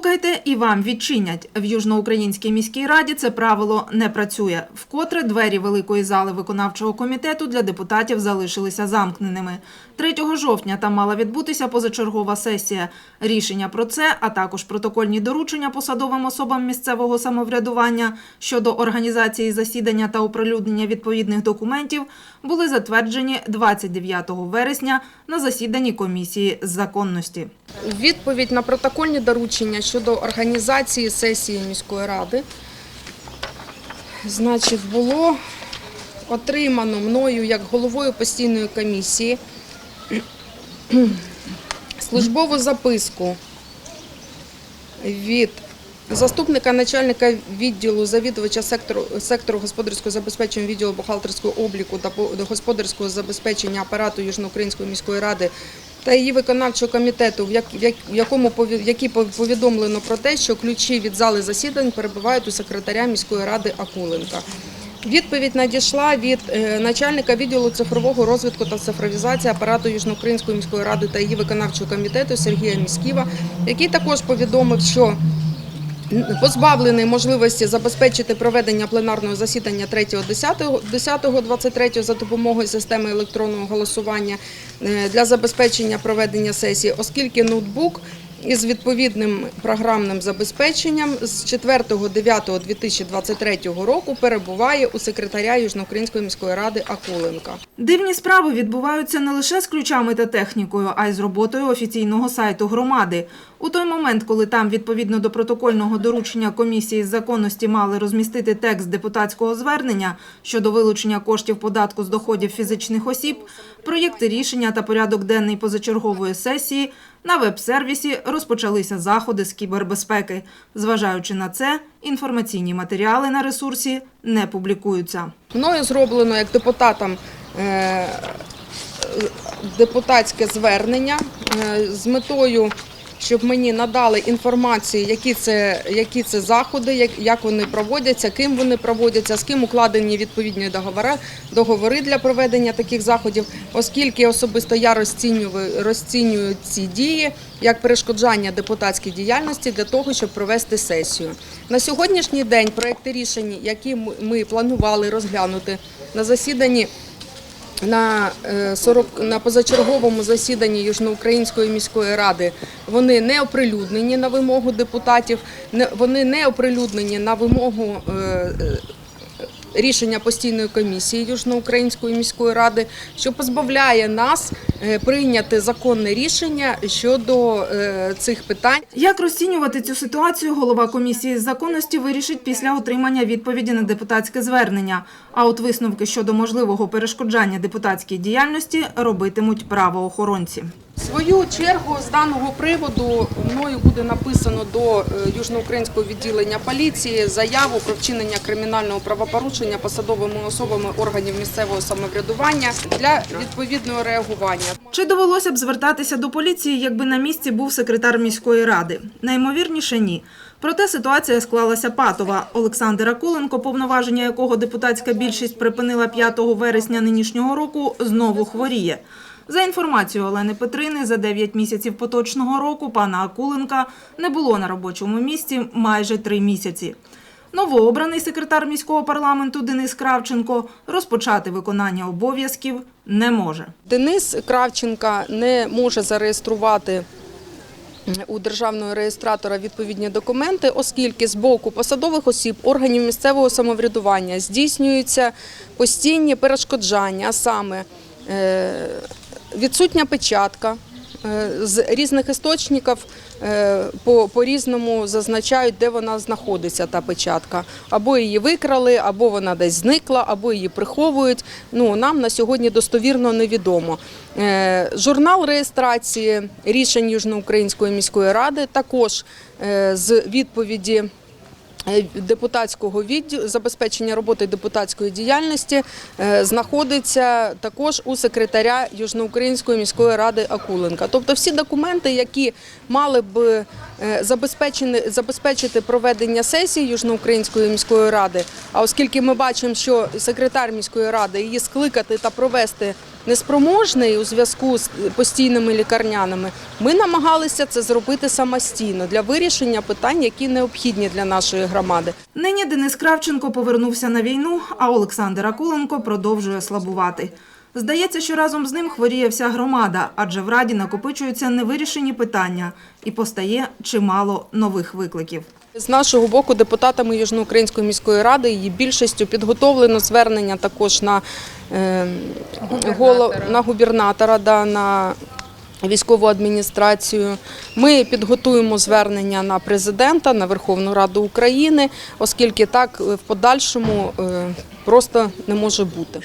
Постукайте і вам відчинять. В Южноукраїнській міській раді це правило не працює. Вкотре двері великої зали виконавчого комітету для депутатів залишилися замкненими. 3 жовтня там мала відбутися позачергова сесія. Рішення про це, а також протокольні доручення посадовим особам місцевого самоврядування щодо організації засідання та оприлюднення відповідних документів були затверджені 29 вересня на засіданні комісії з законності. Відповідь на протокольні доручення щодо організації сесії міської ради. Значить, було отримано мною як головою постійної комісії службову записку від заступника начальника відділу завідувача сектору, сектору господарського забезпечення відділу бухгалтерського обліку та по- господарського забезпечення апарату Южноукраїнської міської ради та її виконавчого комітету, в як- в як- в якому в повідомлено про те, що ключі від зали засідань перебувають у секретаря міської ради Акуленка. Відповідь надійшла від е, начальника відділу цифрового розвитку та цифровізації апарату Южноукраїнської міської ради та її виконавчого комітету Сергія Місківа, який також повідомив, що позбавлений можливості забезпечити проведення пленарного засідання 3.10.23 за допомогою системи електронного голосування е, для забезпечення проведення сесії, оскільки ноутбук із відповідним програмним забезпеченням з 4.9.2023 року перебуває у секретаря Южноукраїнської міської ради Акуленка. Дивні справи відбуваються не лише з ключами та технікою, а й з роботою офіційного сайту громади. У той момент, коли там відповідно до протокольного доручення комісії з законності мали розмістити текст депутатського звернення щодо вилучення коштів податку з доходів фізичних осіб, проєкти рішення та порядок денний позачергової сесії на веб-сервісі розпочалися заходи з кібербезпеки. Зважаючи на це, інформаційні матеріали на ресурсі не публікуються. Мною зроблено як депутатам е, депутатське звернення е, з метою, щоб мені надали інформацію, які це, які це заходи, як, як вони проводяться, ким вони проводяться, з ким укладені відповідні договори, договори для проведення таких заходів, оскільки особисто я розцінюю, розцінюю ці дії як перешкоджання депутатській діяльності для того, щоб провести сесію. На сьогоднішній день проекти рішень, які ми планували розглянути на засіданні на, е, 40, на позачерговому засіданні Южноукраїнської міської ради. Вони не оприлюднені на вимогу депутатів, не, вони не оприлюднені на вимогу е, е, рішення постійної комісії Южноукраїнської міської ради, що позбавляє нас е, прийняти законне рішення щодо е, цих питань. Як розцінювати цю ситуацію, голова комісії з законності вирішить після отримання відповіді на депутатське звернення. А от висновки щодо можливого перешкоджання депутатській діяльності робитимуть правоохоронці. Свою чергу з даного приводу мною буде написано до е, Южноукраїнського відділення поліції заяву про вчинення кримінального правопорушення посадовими особами органів місцевого самоврядування для відповідного реагування. Чи довелося б звертатися до поліції, якби на місці був секретар міської ради? Наймовірніше ні. Проте ситуація склалася патова. Олександр Акуленко, повноваження якого депутатська більшість припинила 5 вересня нинішнього року, знову хворіє. За інформацією Олени Петрини, за 9 місяців поточного року пана Акуленка не було на робочому місці майже 3 місяці. Новообраний секретар міського парламенту Денис Кравченко розпочати виконання обов'язків не може. Денис Кравченка не може зареєструвати у державного реєстратора відповідні документи, оскільки з боку посадових осіб органів місцевого самоврядування здійснюються постійні перешкоджання, а саме е, відсутня печатка. е, З різних істочників е, по, по-різному зазначають, де вона знаходиться, та печатка. Або її викрали, або вона десь зникла, або її приховують. Ну, нам на сьогодні достовірно невідомо. Е, Журнал реєстрації рішень Южноукраїнської міської ради також з відповіді депутатського відділу забезпечення роботи депутатської діяльності е, знаходиться також у секретаря Южноукраїнської міської ради Акуленка. Тобто всі документи, які мали б е, забезпечити проведення сесії Южноукраїнської міської ради, а оскільки ми бачимо, що секретар міської ради її скликати та провести неспроможний у зв'язку з постійними лікарняними, ми намагалися це зробити самостійно для вирішення питань, які необхідні для нашої громади. Нині Денис Кравченко повернувся на війну, а Олександр Акуленко продовжує слабувати. Здається, що разом з ним хворіє вся громада, адже в Раді накопичуються невирішені питання і постає чимало нових викликів. З нашого боку, депутатами Южноукраїнської міської ради її більшістю підготовлено звернення також на, е, голов, на губернатора, да, на військову адміністрацію. Ми підготуємо звернення на президента, на Верховну Раду України, оскільки так в подальшому е, просто не може бути.